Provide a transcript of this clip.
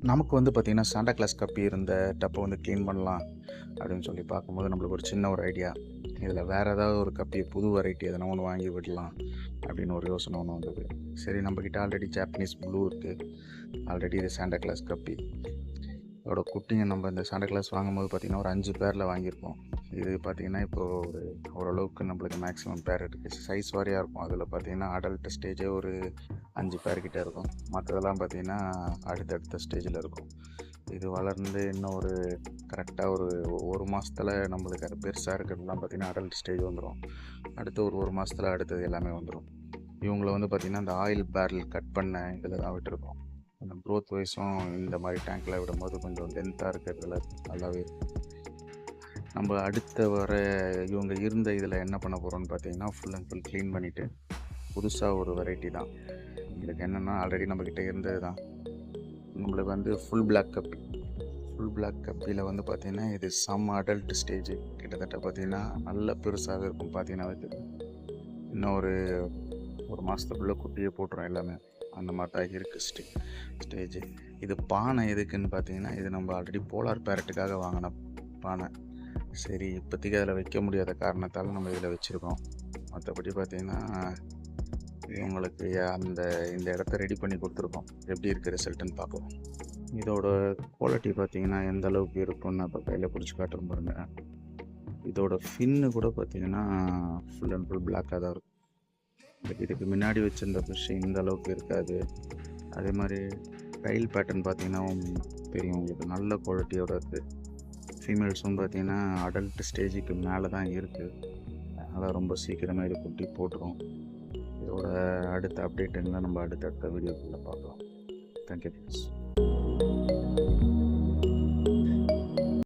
நமக்கு வந்து பார்த்திங்கன்னா சாண்டா கிளாஸ் கப்பி இருந்த டப்பை வந்து க்ளீன் பண்ணலாம் அப்படின்னு சொல்லி பார்க்கும்போது நம்மளுக்கு ஒரு சின்ன ஒரு ஐடியா இதில் வேறு ஏதாவது ஒரு கப்பி புது வெரைட்டி எதனா ஒன்று வாங்கி விடலாம் அப்படின்னு ஒரு யோசனை ஒன்று வந்தது. சரி நம்மக்கிட்ட ஆல்ரெடி ஜாப்பனீஸ் ப்ளூ இருக்குது ஆல்ரெடி இது சாண்டா கிளாஸ் கப்பி அதோட குட்டிங்க நம்ம இந்த சாண்டா கிளாஸ் வாங்கும்போது பார்த்திங்கன்னா ஒரு அஞ்சு பேரில் வாங்கியிருப்போம். இது பார்த்திங்கன்னா இப்போது ஒரு ஓரளவுக்கு நம்மளுக்கு மேக்ஸிமம் பேர் இருக்குது சைஸ் வாரியாக இருக்கும். அதில் பார்த்திங்கன்னா அடல்ட் ஸ்டேஜே ஒரு அஞ்சு பேர்கிட்ட இருக்கும். மற்றதெல்லாம் பார்த்திங்கன்னா அடுத்தடுத்த ஸ்டேஜில் இருக்கும். இது வளர்ந்து இன்னும் ஒரு கரெக்டாக ஒரு ஒரு மாதத்தில் நம்மளுக்கு அது பெருசாக இருக்கிறதுலாம் பார்த்திங்கன்னா அடல்ட் ஸ்டேஜ் வந்துடும் அடுத்து ஒரு ஒரு மாதத்தில் அடுத்தது எல்லாமே வந்துடும் இவங்கள வந்து பார்த்திங்கன்னா அந்த ஆயில் பேரல் கட் பண்ண இதில் தான் விட்டுருக்கோம். அந்த க்ரோத் வைஸும் இந்த மாதிரி டேங்க்கில் விடும்போது கொஞ்சம் லென்த்தாக இருக்கிறதுல நல்லாவே இருக்கும். நம்ம அடுத்த வர இவங்க இருந்த இதில் என்ன பண்ண போகிறோம்னு பார்த்தீங்கன்னா ஃபுல் அண்ட் ஃபுல் க்ளீன் பண்ணிவிட்டு புதுசாக ஒரு வெரைட்டி தான். இதுக்கு என்னென்னா ஆல்ரெடி நம்மக்கிட்ட இருந்தது தான் நம்மளுக்கு வந்து full black guppy full black கப்பியில் வந்து பார்த்திங்கன்னா இது சம் அடல்ட் ஸ்டேஜ் கிட்டத்தட்ட பார்த்திங்கன்னா நல்ல பெருசாக இருக்கும் பார்த்தீங்கன்னா இது இன்னும் ஒரு ஒரு மாதத்துக்குள்ளே குட்டியை போட்டுரும் எல்லாமே. அந்த மாதிரி தான் இருக்குது ஸ்டே ஸ்டேஜ் இது பானை எதுக்குன்னு பார்த்தீங்கன்னா இது நம்ம ஆல்ரெடி போலார் பேரட்டுக்காக வாங்கின பானை. சரி இப்போதைக்கு அதில் வைக்க முடியாத காரணத்தால் நம்ம இதில் வச்சுருக்கோம். மற்றபடி பார்த்திங்கன்னா இவங்களுக்கு அந்த இந்த இடத்த ரெடி பண்ணி கொடுத்துருக்கோம். எப்படி இருக்குது ரிசல்ட்டுன்னு பார்ப்போம் இதோட குவாலிட்டி பார்த்தீங்கன்னா எந்த அளவுக்கு இருக்கும்னு அப்போ கையில் பிடிச்சி காட்டுறோம் பாருங்க. இதோட ஃபின்னு கூட பார்த்தீங்கன்னா ஃபுல் அண்ட் ஃபுல் பிளாக்காக தான் இருக்கும். பட் இதுக்கு முன்னாடி வச்சுருந்த ஃபிஷ் இந்த அளவுக்கு இருக்காது. அதே மாதிரி டைல் பேட்டர்ன் பார்த்தீங்கன்னா தெரியும். உங்களுக்கு நல்ல குவாலிட்டியோட இருக்குது ஃபீமேல்ஸும் பார்த்தீங்கன்னா அடல்ட் ஸ்டேஜுக்கு மேலே தான் இருக்குது அதனால் ரொம்ப சீக்கிரமாக இது குட்டி போட்டுரும். இதோட அடுத்த அப்டேட்டுங்களை நம்ம அடுத்தடுத்த வீடியோக்குள்ளே பார்க்கலாம். Thank you friends